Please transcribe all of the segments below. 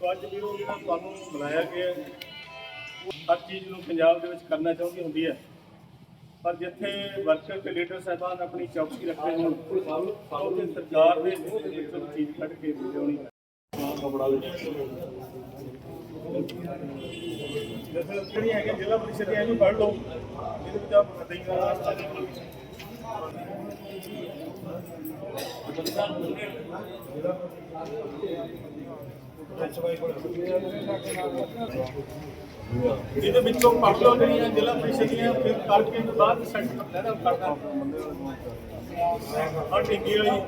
ਸੋ ਅੱਜ ਵੀਰੋ ਜਿਹੜਾ ਤੁਹਾਨੂੰ ਬੁਲਾਇਆ ਗਿਆ ਹੈ, ਹਰ ਚੀਜ਼ ਨੂੰ ਪੰਜਾਬ ਦੇ ਵਿੱਚ ਕਰਨਾ ਚਾਹੁੰਦੀ ਹੁੰਦੀ ਹੈ। ਪਰ ਜਿੱਥੇ ਵਰਕਰ ਤੇ ਲੀਡਰ ਸਾਹਿਬਾਨ ਆਪਣੀ ਚੌਕਸੀ ਰੱਖਦੇ ਹੋਣ ਉੱਥੇ ਸਰਕਾਰ ਦੇ ਵਿੱਚੋਂ ਚੀਜ਼ ਕੱਢ ਕੇ ਲਿਆਉਣੀ। ਜਿਹੜੀ ਹੈਗੀ ਜ਼ਿਲ੍ਹਾ ਪ੍ਰੀਸ਼ਦ ਦੀ ਇਹਨੂੰ ਪੜ੍ਹ ਲਓ। ਇਹਦੇ ਵਿੱਚ ਆਪ ਦਈਆਂ ਇਹਦੇ ਵਿੱਚੋਂ ਪੜ੍ਹ ਲਓ ਜਿਹੜੀਆਂ ਜ਼ਿਲ੍ਹਾ ਪ੍ਰੀਸ਼ਦ ਦੀਆਂ, ਫਿਰ ਕਰਕੇ ਤੋਂ ਬਾਅਦ ਸੈਂਟਰ ਲੈਣਾ ਕਰਨਾ ਹਾਂ ਟਿੱਕੀ ਵਾਲੀ।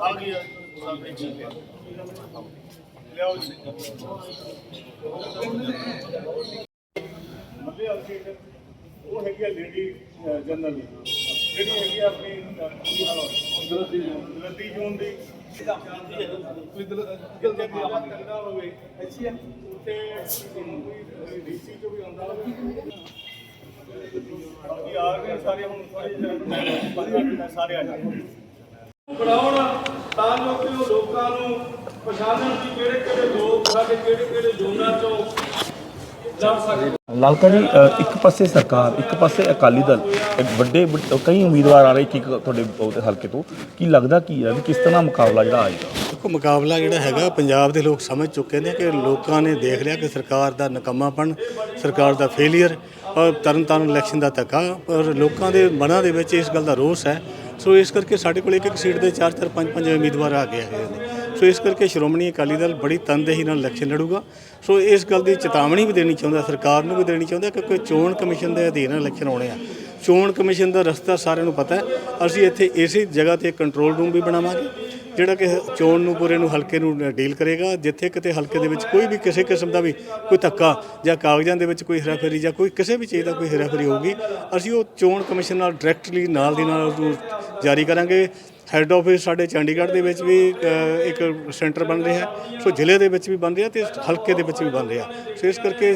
ਆ ਗਈ ਲਿਆਓ ਜੀ। ਮੱਲੇ ਵਾਲੀ ਉਹ ਹੈਗੀ ਲੇਡੀ ਜਨਰਲ ਜਿਹੜੀ ਹੈਗੀ ਆ ਆਪਣੀ ਗਲਤੀ ਜੂਨ ਦੀ। ਜਿੱਥੇ ਆਵਾਜ਼ ਕਰਦਾ ਹੋਵੇ, ਅੱਛੀ ਹੈ। ਉੱਥੇ ਡੀਸੀ ਤੋਂ ਵੀ ਆਉਂਦਾ ਹੋਵੇ। ਆ ਗਏ ਸਾਰੇ ਹੁਣ ਥੋੜੇ ਸਾਰੇ ਆ ਜਾਣਗੇ। ਬਣਾਉਣ, ਤਾਂ ਜੋ ਕਿ ਉਹ ਲੋਕਾਂ ਨੂੰ ਪਛਾਣਨ ਕਿ ਕਿਹੜੇ ਕਿਹੜੇ ਲੋਕ ਸਾਡੇ ਕਿਹੜੇ ਕਿਹੜੇ ਜ਼ੋਨਾਂ ਚੋਂ ਲਾਲਕਾ ਜੀ ਇੱਕ ਪਾਸੇ ਸਰਕਾਰ, ਇੱਕ ਪਾਸੇ ਅਕਾਲੀ ਦਲ ਵੱਡੇ ਵੱਡ- ਕਈ ਉਮੀਦਵਾਰ ਆ ਰਹੇ ਕਿ ਤੁਹਾਡੇ ਉਹਦੇ ਹਲਕੇ ਤੋਂ। ਕੀ ਲੱਗਦਾ ਕੀ ਹੈ ਵੀ ਕਿਸ ਤਰ੍ਹਾਂ ਮੁਕਾਬਲਾ ਜਿਹੜਾ ਆਏਗਾ? ਦੇਖੋ, ਮੁਕਾਬਲਾ ਜਿਹੜਾ ਹੈਗਾ, ਪੰਜਾਬ ਦੇ ਲੋਕ ਸਮਝ ਚੁੱਕੇ ਨੇ ਕਿ ਲੋਕਾਂ ਨੇ ਦੇਖ ਲਿਆ ਕਿ ਸਰਕਾਰ ਦਾ ਨਕਮਾਪਣ, ਸਰਕਾਰ ਦਾ ਫੇਲਿਅਰ ਔਰ ਤਰਨ ਤਾਰਨ ਇਲੈਕਸ਼ਨ ਦਾ ਧੱਕਾ, ਔਰ ਲੋਕਾਂ ਦੇ ਮਨਾਂ ਦੇ ਵਿੱਚ ਇਸ ਗੱਲ ਦਾ ਰੋਸ ਹੈ। ਸੋ ਇਸ ਕਰਕੇ ਸਾਡੇ ਕੋਲ ਇੱਕ ਇੱਕ ਸੀਟ ਦੇ 4 4 5 5 ਉਮੀਦਵਾਰ ਆ ਗਏ ਹੈਗੇ ਨੇ। ਸੋ ਇਸ ਕਰਕੇ ਸ਼੍ਰੋਮਣੀ ਅਕਾਲੀ ਦਲ ਬੜੀ ਤਨਦੇਹੀ ਨਾਲ ਇਲੈਕਸ਼ਨ ਲੜੂਗਾ। ਸੋ ਇਸ ਗੱਲ ਦੀ ਚੇਤਾਵਨੀ ਵੀ ਦੇਣੀ ਚਾਹੁੰਦਾ, ਸਰਕਾਰ ਨੂੰ ਵੀ ਦੇਣੀ ਚਾਹੁੰਦਾ ਕਿਉਂਕਿ ਚੋਣ ਕਮਿਸ਼ਨ ਦੇ ਅਧੀਨ ਇਲੈਕਸ਼ਨ ਹੋਣੇ ਆ। ਚੋਣ ਕਮਿਸ਼ਨ ਦਾ ਰਸਤਾ ਸਾਰਿਆਂ ਨੂੰ ਪਤਾ ਹੈ। ਅਸੀਂ ਇੱਥੇ ਇਸੇ ਜਗ੍ਹਾ ਤੇ ਕੰਟਰੋਲ ਰੂਮ ਵੀ ਬਣਾਵਾਂਗੇ, ਜਿਹੜਾ ਕਿ ਚੋਣ ਨੂੰ ਪੂਰੇ ਨੂੰ ਹਲਕੇ ਨੂੰ ਡੀਲ ਕਰੇਗਾ। ਜਿੱਥੇ ਕਿਤੇ ਹਲਕੇ ਦੇ ਵਿੱਚ ਕੋਈ ਵੀ ਕਿਸੇ ਕਿਸਮ ਦਾ ਵੀ ਕੋਈ ਧੱਕਾ ਜਾਂ ਕਾਗਜ਼ਾਂ ਦੇ ਵਿੱਚ ਕੋਈ ਹੇਰਾਫੇਰੀ ਜਾਂ ਕੋਈ ਕਿਸੇ ਵੀ ਚੀਜ਼ ਦਾ ਕੋਈ ਹੇਰਾਫੇਰੀ ਹੋਊਗੀ, ਅਸੀਂ ਉਹ ਚੋਣ ਕਮਿਸ਼ਨ ਨਾਲ ਡਾਇਰੈਕਟਲੀ ਨਾਲ ਦੀ ਨਾਲ ਉਹਨੂੰ ਜਾਰੀ ਕਰਾਂਗੇ। ਹੈੱਡ ਆਫਿਸ ਸਾਡੇ ਚੰਡੀਗੜ੍ਹ ਦੇ ਵਿੱਚ ਵੀ ਇੱਕ ਸੈਂਟਰ ਬਣ ਰਿਹਾ ਸੋ ਜ਼ਿਲ੍ਹੇ ਦੇ ਵਿੱਚ ਵੀ ਬਣ ਰਿਹਾ ਤੇ ਹਲਕੇ ਦੇ ਵਿੱਚ ਵੀ ਬਣ ਰਿਹਾ। ਸੋ ਇਸ ਕਰਕੇ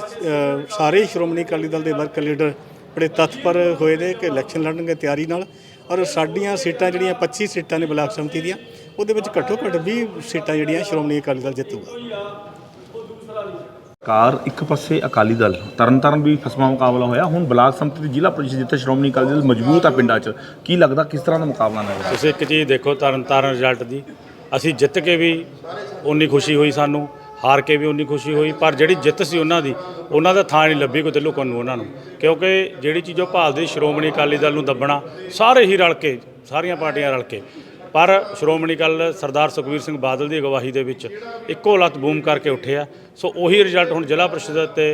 ਸਾਰੇ ਸ਼੍ਰੋਮਣੀ ਅਕਾਲੀ ਦਲ ਦੇ ਵਰਕ ਲੀਡਰ ਬੜੇ ਤਤਪਰ ਹੋਏ ਨੇ ਕਿ ਇਲੈਕਸ਼ਨ ਲੜਨਗੇ ਤਿਆਰੀ ਨਾਲ। ਔਰ ਸਾਡੀਆਂ ਸੀਟਾਂ ਜਿਹੜੀਆਂ 25 ਸੀਟਾਂ ਨੇ ਬਲਾਕ ਸਮਿਤੀ ਦੀਆਂ, ਉਹਦੇ ਵਿੱਚ ਘੱਟੋ ਘੱਟ 20 ਸੀਟਾਂ ਜਿਹੜੀਆਂ ਸ਼੍ਰੋਮਣੀ ਅਕਾਲੀ ਦਲ ਜਿੱਤੂਗਾ। ਕਾਰ ਇੱਕ ਪਾਸੇ ਅਕਾਲੀ ਦਲ, ਤਰਨਤਾਰਨ ਵੀ ਫਸਵਾ ਮੁਕਾਬਲਾ ਹੋਇਆ। ਹੁਣ ਬਲਾਕ ਸੰਮਤੀ ਦੀ ਜ਼ਿਲ੍ਹਾ ਪ੍ਰੀਸ਼ਦ ਜਿੱਥੇ ਸ਼੍ਰੋਮਣੀ ਅਕਾਲੀ ਦਲ ਮਜ਼ਬੂਤ ਆ ਪਿੰਡਾਂ 'ਚ, ਕੀ ਲੱਗਦਾ ਕਿਸ ਤਰ੍ਹਾਂ ਦਾ ਮੁਕਾਬਲਾ ਹੋਵੇਗਾ ਤੁਸੀਂ ਇੱਕ ਚੀਜ਼ ਦੇਖੋ ਤਰਨਤਾਰਨ ਰਿਜ਼ਲਟ ਦੀ। ਅਸੀਂ ਜਿੱਤ ਕੇ ਵੀ ਉਨੀ ਖੁਸ਼ੀ ਹੋਈ ਸਾਨੂੰ, ਹਾਰ ਕੇ ਵੀ ਉਨੀ ਖੁਸ਼ੀ ਹੋਈ, ਪਰ ਜਿਹੜੀ ਜਿੱਤ ਸੀ ਉਹਨਾਂ ਦੀ, ਉਹਨਾਂ ਦਾ ਥਾਂ ਨਹੀਂ ਲੱਭੀ ਕਿਤੇ ਲੁਕਣ ਨੂੰ ਉਹਨਾਂ ਨੂੰ। ਕਿਉਂਕਿ ਜਿਹੜੀ ਚੀਜ਼ ਉਹ ਭਾਲਦੀ ਸ਼੍ਰੋਮਣੀ ਅਕਾਲੀ ਦਲ ਨੂੰ ਦੱਬਣਾ, ਸਾਰੇ ਹੀ ਰਲ ਕੇ, ਸਾਰੀਆਂ ਪਾਰਟੀਆਂ ਰਲ ਕੇ ਪਰ ਸ਼੍ਰੋਮਣੀ ਅਕਾਲੀ ਸਰਦਾਰ ਸੁਖਬੀਰ ਸਿੰਘ ਬਾਦਲ ਦੀ ਅਗਵਾਈ ਦੇ ਵਿੱਚ ਇੱਕੋ ਲੱਤ ਬੂਮ ਕਰਕੇ ਉੱਠਿਆ ਸੋ ਉਹੀ ਰਿਜ਼ਲਟ ਹੁਣ ਜ਼ਿਲ੍ਹਾ ਪ੍ਰੀਸ਼ਦ ਤੇ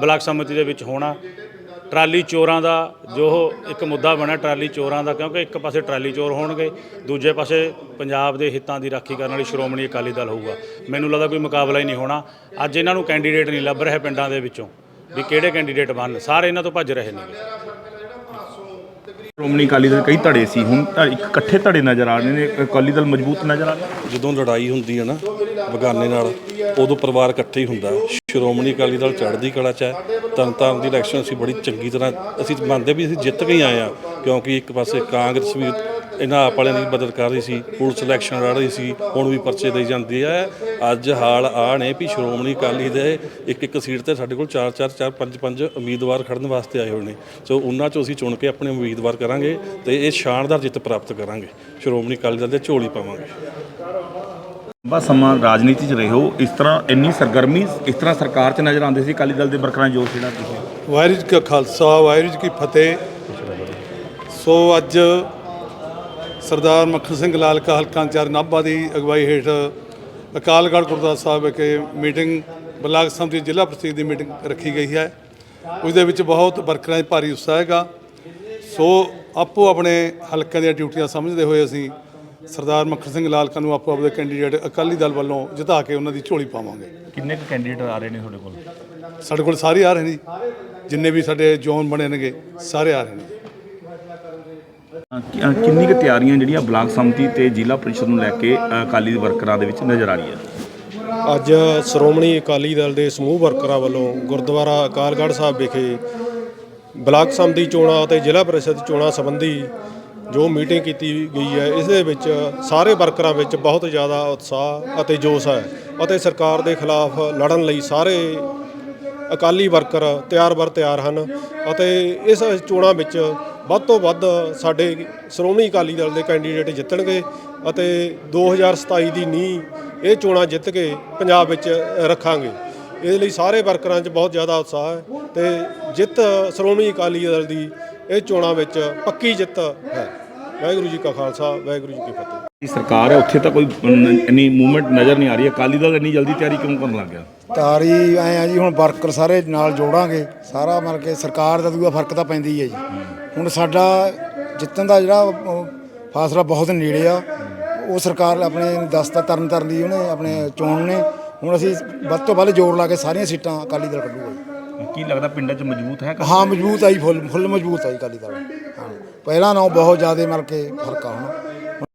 ਬਲਾਕ ਸਮਿਤੀ ਦੇ ਵਿੱਚ ਹੋਣਾ। ਟਰਾਲੀ ਚੋਰਾਂ ਦਾ ਜੋ ਇੱਕ ਮੁੱਦਾ ਬਣਿਆ ਟਰਾਲੀ ਚੋਰਾਂ ਦਾ, ਕਿਉਂਕਿ ਇੱਕ ਪਾਸੇ ਟਰਾਲੀ ਚੋਰ ਹੋਣਗੇ, ਦੂਜੇ ਪਾਸੇ ਪੰਜਾਬ ਦੇ ਹਿੱਤਾਂ ਦੀ ਰਾਖੀ ਕਰਨ ਵਾਲੀ ਸ਼੍ਰੋਮਣੀ ਅਕਾਲੀ ਦਲ ਹੋਊਗਾ। ਮੈਨੂੰ ਲੱਗਦਾ ਕੋਈ ਮੁਕਾਬਲਾ ਹੀ ਨਹੀਂ ਹੋਣਾ। ਅੱਜ ਇਹਨਾਂ ਨੂੰ ਕੈਂਡੀਡੇਟ ਨਹੀਂ ਲੱਭ ਰਿਹਾ ਪਿੰਡਾਂ ਦੇ ਵਿੱਚੋਂ, ਵੀ ਕਿਹੜੇ ਕੈਂਡੀਡੇਟ ਬਣਨ। ਸਾਰੇ ਇਹਨਾਂ ਤੋਂ ਭੱਜ ਰਹੇ ਨੇ। ਸ਼੍ਰੋਮਣੀ ਅਕਾਲੀ ਦਲ ਕਈ ਧੜੇ ਸੀ, ਹੁਣ ਤਾਂ ਇੱਕ ਇਕੱਠੇ ਧੜੇ ਨਜ਼ਰ ਆ ਰਹੇ ਨੇ ਅਕਾਲੀ ਦਲ ਮਜ਼ਬੂਤ ਨਜ਼ਰ ਆ ਰਿਹਾ। ਜਦੋਂ ਲੜਾਈ ਹੁੰਦੀ ਹੈ ਨਾ, ਬਗਾਨੇ ਨਾਲ, ਉਦੋਂ ਪਰਿਵਾਰ ਇਕੱਠੇ ਹੀ ਹੁੰਦਾ ਸ਼੍ਰੋਮਣੀ ਅਕਾਲੀ ਦਲ ਚੜ੍ਹਦੀ ਕਲਾ 'ਚ ਹੈ, ਤਰਨਤਾਰਨ ਦੀ ਇਲੈਕਸ਼ਨ ਅਸੀਂ ਬੜੀ ਚੰਗੀ ਤਰ੍ਹਾਂ, ਅਸੀਂ ਮੰਨਦੇ ਵੀ ਅਸੀਂ ਜਿੱਤ ਕੇ ਹੀ ਆਏ ਆ ਕਿਉਂਕਿ ਇੱਕ ਪਾਸੇ ਕਾਂਗਰਸ ਵੀ ਇਹਨਾਂ ਆਪ ਵਾਲਿਆਂ ਦੀ ਮਦਦ ਕਰ ਰਹੀ ਸੀ ਪੁਲਿਸ ਇਲੈਕਸ਼ਨ ਲੜ ਰਹੀ ਸੀ ਹੁਣ ਵੀ ਪਰਚੇ ਦੇਈ ਜਾਂਦੀ ਹੈ। ਅੱਜ ਹਾਲ ਆ ਨੇ ਵੀ ਸ਼੍ਰੋਮਣੀ ਅਕਾਲੀ ਦੇ ਇੱਕ ਇੱਕ ਸੀਟ ਤੇ ਸਾਡੇ ਕੋਲ 4 4 4 5 5 ਉਮੀਦਵਾਰ ਖੜਨ ਵਾਸਤੇ ਆਏ ਹੋਏ ਨੇ। ਸੋ ਉਹਨਾਂ ਚੋਂ ਅਸੀਂ ਚੁਣ ਕੇ ਆਪਣੇ ਉਮੀਦਵਾਰ ਕਰਾਂਗੇ ਤੇ ਇਹ ਸ਼ਾਨਦਾਰ ਜਿੱਤ ਪ੍ਰਾਪਤ ਕਰਾਂਗੇ। ਸ਼੍ਰੋਮਣੀ ਅਕਾਲੀ ਦਲ ਦੇ ਝੋਲੀ ਪਾਵਾਂਗੇ। ਬਸ ਸਮਾਂ ਰਾਜਨੀਤੀ 'ਚ ਰਹੇ। ਹੋ ਇਸ ਤਰ੍ਹਾਂ ਇੰਨੀ ਸਰਗਰਮੀ ਇਸ ਤਰ੍ਹਾਂ ਸਰਕਾਰ 'ਚ ਨਜ਼ਰ ਆਉਂਦੇ ਸੀ ਅਕਾਲੀ ਦਲ ਦੇ ਵਰਕਰਾਂ ਜੋਸ਼ ਜਿਹੜਾ ਤੁਸੀਂ। ਵਾਹਿਗੁਰੂ ਜੀ ਕਾ ਖਾਲਸਾ ਵਾਹਿਗੁਰੂ ਜੀ ਕੀ ਫਤਿਹ। ਸੋ ਅੱਜ ਸਰਦਾਰ ਮੱਖਣ ਸਿੰਘ ਲਾਲਕਾ ਹਲਕਾ ਇੰਚਾਰਜ ਨਾਭਾ ਦੀ ਅਗਵਾਈ ਹੇਠ ਅਕਾਲਗੜ੍ਹ ਗੁਰਦੁਆਰਾ ਸਾਹਿਬ ਵਿਖੇ ਮੀਟਿੰਗ ਬਲਾਕ ਸੰਮਤੀ ਜ਼ਿਲ੍ਹਾ ਪ੍ਰਸੀਦ ਦੀ ਮੀਟਿੰਗ ਰੱਖੀ ਗਈ ਹੈ। ਉਸ ਦੇ ਵਿੱਚ ਬਹੁਤ ਵਰਕਰਾਂ 'ਚ ਭਾਰੀ ਉਤਸ਼ਾਹ ਹੈਗਾ। ਸੋ ਆਪੋ ਆਪਣੇ ਹਲਕਿਆਂ ਦੀਆਂ ਡਿਊਟੀਆਂ ਸਮਝਦੇ ਹੋਏ ਅਸੀਂ ਸਰਦਾਰ ਮੱਖਣ ਸਿੰਘ ਲਾਲਕਾ ਨੂੰ ਆਪੋ ਆਪਣੇ ਕੈਂਡੀਡੇਟ ਅਕਾਲੀ ਦਲ ਵੱਲੋਂ ਜਿਤਾ ਕੇ ਉਹਨਾਂ ਦੀ ਝੋਲੀ ਪਾਵਾਂਗੇ। ਕਿੰਨੇ ਕੁ ਕੈਂਡੀਡੇਟ ਆ ਰਹੇ ਨੇ ਤੁਹਾਡੇ ਕੋਲ? ਸਾਡੇ ਕੋਲ ਸਾਰੇ ਆ ਰਹੇ ਨੇ। ਜੀ। ਜਿੰਨੇ ਵੀ ਸਾਡੇ ਜ਼ੋਨ ਬਣੇ ਨੇਗੇ ਸਾਰੇ ਆ ਰਹੇ ਨੇ। ਕਿੰਨੀ ਕੁ ਤਿਆਰੀਆਂ ਜਿਹੜੀਆਂ ਬਲਾਕ ਸੰਮਤੀ ਤੇ ਜ਼ਿਲ੍ਹਾ ਪ੍ਰੀਸ਼ਦ ਨੂੰ ਲੈ ਕੇ ਅਕਾਲੀ ਵਰਕਰਾਂ ਦੇ ਵਿੱਚ ਨਜ਼ਰ ਆ ਰਹੀ ਹੈ? ਅੱਜ ਸ਼੍ਰੋਮਣੀ ਅਕਾਲੀ ਦਲ ਦੇ ਸਮੂਹ ਵਰਕਰਾਂ ਵੱਲੋਂ ਗੁਰਦੁਆਰਾ ਅਕਾਲਗੜ੍ਹ ਸਾਹਿਬ ਵਿਖੇ ਬਲਾਕ ਸੰਮਤੀ ਚੋਣਾਂ ਅਤੇ ਜ਼ਿਲ੍ਹਾ ਪ੍ਰੀਸ਼ਦ ਚੋਣਾਂ ਸੰਬੰਧੀ ਜੋ ਮੀਟਿੰਗ ਕੀਤੀ ਗਈ ਹੈ, ਇਸ ਦੇ ਵਿੱਚ ਸਾਰੇ ਵਰਕਰਾਂ ਵਿੱਚ ਬਹੁਤ ਜ਼ਿਆਦਾ ਉਤਸ਼ਾਹ ਅਤੇ ਜੋਸ਼ ਹੈ ਅਤੇ ਸਰਕਾਰ ਦੇ ਖਿਲਾਫ ਲੜਨ ਲਈ ਸਾਰੇ ਅਕਾਲੀ ਵਰਕਰ ਤਿਆਰ ਬਰ ਤਿਆਰ ਹਨ ਅਤੇ ਇਸ ਚੋਣਾਂ ਵਿੱਚ ਵੱਧ ਤੋਂ ਵੱਧ ਸਾਡੇ ਸ਼੍ਰੋਮਣੀ ਅਕਾਲੀ ਦਲ ਦੇ ਕੈਂਡੀਡੇਟ ਜਿੱਤਣਗੇ ਅਤੇ 2027 ਦੀ ਨੀਂਹ ਇਹ ਚੋਣਾਂ ਜਿੱਤ ਕੇ ਪੰਜਾਬ ਵਿੱਚ ਰੱਖਾਂਗੇ। ਇਸ ਲਈ ਸਾਰੇ ਵਰਕਰਾਂ 'ਚ ਬਹੁਤ ਜ਼ਿਆਦਾ ਉਤਸ਼ਾਹ ਹੈ ਤੇ ਜਿੱਤ ਸ਼੍ਰੋਮਣੀ ਅਕਾਲੀ ਦਲ ਦੀ ਇਹ ਚੋਣਾਂ ਵਿੱਚ ਪੱਕੀ ਜਿੱਤ ਹੈ। ਵਾਹਿਗੁਰੂ ਜੀ ਕਾ ਖਾਲਸਾ ਵਾਹਿਗੁਰੂ ਜੀ ਕੀ ਫਤਿਹ। ਇਹ ਸਰਕਾਰ ਹੈ? ਉੱਥੇ ਤਾਂ ਕੋਈ ਇੰਨੀ ਮੂਵਮੈਂਟ ਨਜ਼ਰ ਨਹੀਂ ਆ ਰਹੀ। ਅਕਾਲੀ ਦਲ ਇੰਨੀ ਜਲਦੀ ਤਿਆਰੀ ਕਿਉਂ ਕਰਨ ਲੱਗ ਗਿਆ? ਤਾਰੀ ਐ ਆ ਜੀ ਹੁਣ ਵਰਕਰ ਸਾਰੇ ਨਾਲ ਜੋੜਾਂਗੇ। ਸਾਰਾ ਮਤਲਬ ਕਿ ਸਰਕਾਰ ਦਾ ਦੂਆ ਫ਼ਰਕ ਤਾਂ ਪੈਂਦਾ ਹੀ ਹੈ ਜੀ। ਹੁਣ ਸਾਡਾ ਜਿੱਤਣ ਦਾ ਜਿਹੜਾ ਫਾਸਲਾ ਬਹੁਤ ਨੇੜੇ ਆ। ਉਹ ਸਰਕਾਰ ਆਪਣੇ ਦਸਤਾ ਤਰਨ ਤਰਨ ਦੀ ਉਹਨੇ ਆਪਣੇ ਚੋਣ ਨੇ। ਹੁਣ ਅਸੀਂ ਵੱਧ ਤੋਂ ਵੱਧ ਜ਼ੋਰ ਲਾ ਕੇ ਸਾਰੀਆਂ ਸੀਟਾਂ ਅਕਾਲੀ ਦਲ ਕੱਢੂਗਾ। ਕੀ ਲੱਗਦਾ ਪਿੰਡਾਂ 'ਚ ਮਜ਼ਬੂਤ ਹੈ ਹਾਂ ਮਜ਼ਬੂਤ ਆਈ ਫੁੱਲ ਫੁੱਲ ਮਜ਼ਬੂਤ ਆਈ ਅਕਾਲੀ ਦਲ। ਹਾਂ। ਪਹਿਲਾਂ ਨਾਲੋਂ ਬਹੁਤ ਜ਼ਿਆਦਾ ਮਤਲਬ ਕਿ ਫ਼ਰਕ ਆ ਹੁਣ।